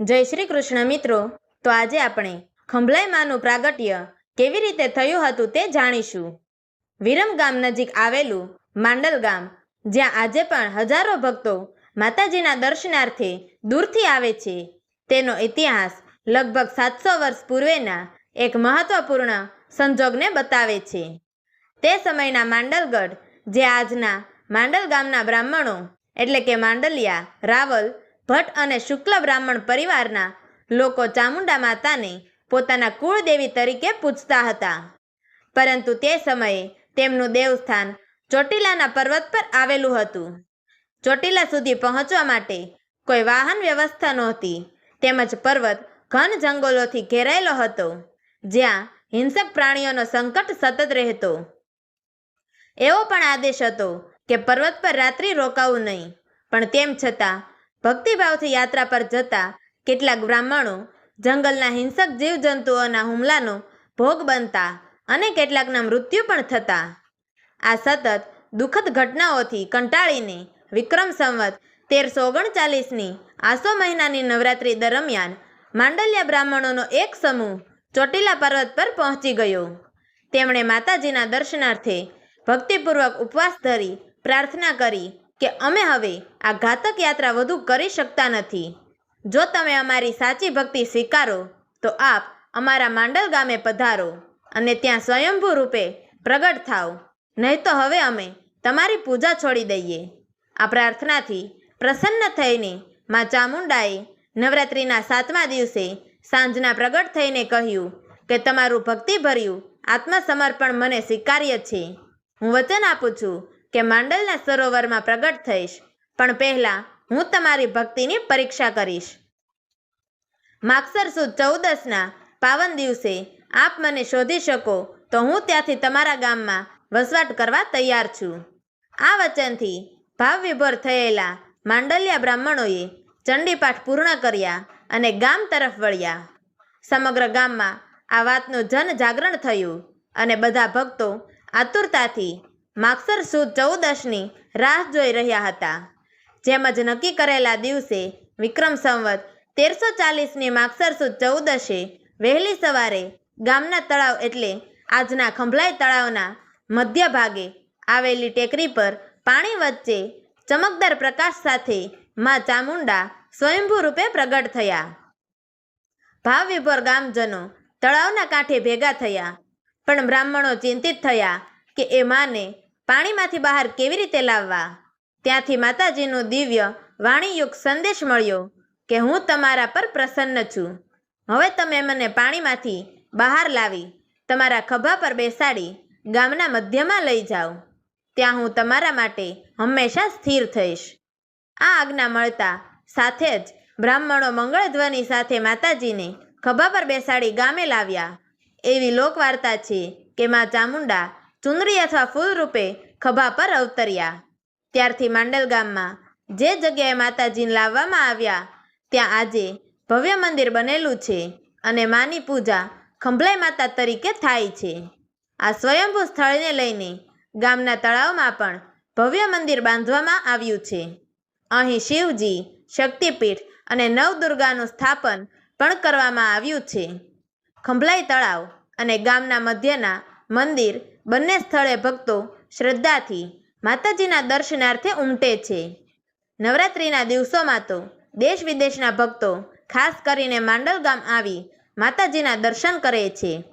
જય શ્રી કૃષ્ણ મિત્રો. તો આજે આપણે ખંભલાઈ માનું પ્રાગટ્ય કેવી રીતે થયું હતું તે જાણીશું. વિરમ ગામ નજીક આવેલું માંડલ ગામ, જ્યાં આજે પણ હજારો ભક્તો માતાજીના દર્શનાર્થે દૂરથી આવે છે. તેનો ઇતિહાસ લગભગ સાતસો વર્ષ પૂર્વેના એક મહત્વપૂર્ણ સંજોગને બતાવે છે. તે સમયના માંડલગઢ, જે આજના માંડલ ગામના બ્રાહ્મણો, એટલે કે માંડલિયા, રાવલ ભટ્ટ અને શુક્લ બ્રાહ્મણ પરિવારના લોકો ચામુંડા માતાને પોતાના કુળદેવી તરીકે પૂજતા હતા. પરંતુ તે સમયે તેમનું દેવસ્થાન ચોટીલાના પર્વત પર આવેલું હતું. ચોટીલા સુધી પહોંચવા માટે કોઈ વાહન વ્યવસ્થા નહોતી. તેમજ પર્વત ઘન જંગલોથી ઘેરાયેલો હતો, જ્યાં હિંસક પ્રાણીઓનો સંકટ સતત રહેતો. એવો પણ આદેશ હતો કે પર્વત પર રાત્રિ રોકાવું નહીં, પણ તેમ છતાં ભક્તિભાવથી યાત્રા પર જતા કેટલાક બ્રાહ્મણો જંગલના હિંસક જીવજંતુઓના હુમલાનો ભોગ બનતા અને કેટલાકના મૃત્યુ પણ થતા. આ સતત દુઃખદ ઘટનાઓથી કંટાળીને વિક્રમ સંવત તેરસો ઓગણચાલીસની આસો મહિનાની નવરાત્રિ દરમિયાન માંડલ્યા બ્રાહ્મણોનો એક સમૂહ ચોટીલા પર્વત પર પહોંચી ગયો. તેમણે માતાજીના દર્શનાર્થે ભક્તિપૂર્વક ઉપવાસ ધરી પ્રાર્થના કરી કે અમે હવે આ ઘાતક યાત્રા વધુ કરી શકતા નથી. જો તમે અમારી સાચી ભક્તિ સ્વીકારો, તો આપ અમારા માંડલ ગામે પધારો અને ત્યાં સ્વયંભૂ રૂપે પ્રગટ થાવ નહીં તો હવે અમે તમારી પૂજા છોડી દઈએ. આ પ્રાર્થનાથી પ્રસન્ન થઈને માં ચામુંડાએ નવરાત્રિના સાતમા દિવસે સાંજના પ્રગટ થઈને કહ્યું કે તમારું ભક્તિભર્યું આત્મસમર્પણ મને સ્વીકાર્ય છે. હું વચન આપું છું કે માંડલના સરોવરમાં પ્રગટ થઈશ. પણ પહેલાં હું તમારી ભક્તિની પરીક્ષા કરીશ. માગસર સુદ ચૌદસના પાવન દિવસે આપ મને શોધી શકો તો હું ત્યાંથી તમારા ગામમાં વસવાટ કરવા તૈયાર છું. આ વચનથી ભાવ વિભોર થયેલા માંડલિયા બ્રાહ્મણોએ ચંડીપાઠ પૂર્ણ કર્યા અને ગામ તરફ વળ્યા. સમગ્ર ગામમાં આ વાતનું જન જાગરણ થયું અને બધા ભક્તો આતુરતાથી માગસર સુદ ચૌદશની રાહ જોઈ રહ્યા હતા. જેમ જ નક્કી કરેલા દિવસે વિક્રમ સંવત તેરસો ચાલીસની માગસર સુદ ચૌદશે વહેલી સવારે ગામના તળાવ એટલે આજના ખંભલાઈ તળાવના મધ્ય ભાગે આવેલી ટેકરી પર પાણી વચ્ચે ચમકદાર પ્રકાશ સાથે માં ચામુંડા સ્વયંભૂ રૂપે પ્રગટ થયા. ભાવ વિભોર ગામજનો તળાવના કાંઠે ભેગા થયા. પણ બ્રાહ્મણો ચિંતિત થયા કે એ માને પાણીમાંથી બહાર કેવી રીતે લાવવા? ત્યાંથી માતાજીનું દિવ્ય વાણીયુક્ત સંદેશ મળ્યો કે હું તમારા પર પ્રસન્ન છું. હવે તમે મને પાણીમાંથી બહાર લાવી, તમારા ખભા પર બેસાડી, ગામના મધ્યમાં લઈ જાઓ. ત્યાં હું તમારા માટે હંમેશા સ્થિર થઈશ. આ આજ્ઞા મળતા સાથે જ બ્રાહ્મણો મંગળધ્વનિ સાથે માતાજીને ખભા પર બેસાડી ગામે લાવ્યા. એવી લોકવાર્તા છે કે માં ચામુંડા ચુંદડી અથવા ફૂલ રૂપે ખભા પર અવતર્યા. ત્યારથી માંડલ ગામમાં જે જગ્યાએ માતાજીને લાવવામાં આવ્યા, ત્યાં આજે ભવ્ય મંદિર બનેલું છે અને માની પૂજા ખંભલાઈ માતા તરીકે થાય છે. આ સ્વયંભૂ સ્થળને લઈને ગામના તળાવમાં પણ ભવ્ય મંદિર બાંધવામાં આવ્યું છે. અહીં શિવજી, શક્તિપીઠ અને નવદુર્ગાનું સ્થાપન પણ કરવામાં આવ્યું છે. ખંભલાઈ તળાવ અને ગામના મધ્યના મંદિર બંને સ્થળે ભક્તો શ્રદ્ધાથી માતાજીના દર્શનાર્થે ઉમટે છે. નવરાત્રિના દિવસોમાં તો દેશ વિદેશના ભક્તો ખાસ કરીને માંડલ ગામ આવી માતાજીના દર્શન કરે છે.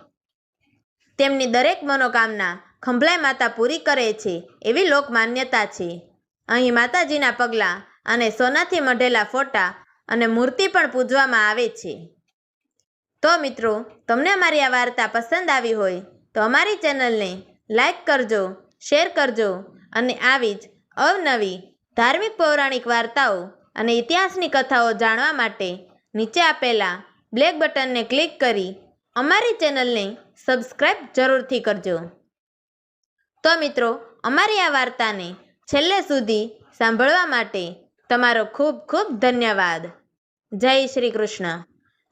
તેમની દરેક મનોકામના ખંભલાઈ માતા પૂરી કરે છે એવી લોકમાન્યતા છે. અહીં માતાજીના પગલાં અને સોનાથી મઢેલા ફોટા અને મૂર્તિ પણ પૂજવામાં આવે છે. તો મિત્રો, તમને મારી આ વાર્તા પસંદ આવી હોય તો અમારી ચેનલને લાઈક કરજો, શેર કરજો અને આવી જ અવનવી ધાર્મિક પૌરાણિક વાર્તાઓ અને ઇતિહાસની કથાઓ જાણવા માટે નીચે આપેલા બ્લેક બટનને ક્લિક કરી અમારી ચેનલને સબસ્ક્રાઈબ જરૂરથી કરજો. તો મિત્રો, અમારી આ વાર્તાને છેલ્લે સુધી સાંભળવા માટે તમારો ખૂબ ખૂબ ધન્યવાદ. જય શ્રી કૃષ્ણ.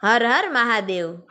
હર હર મહાદેવ.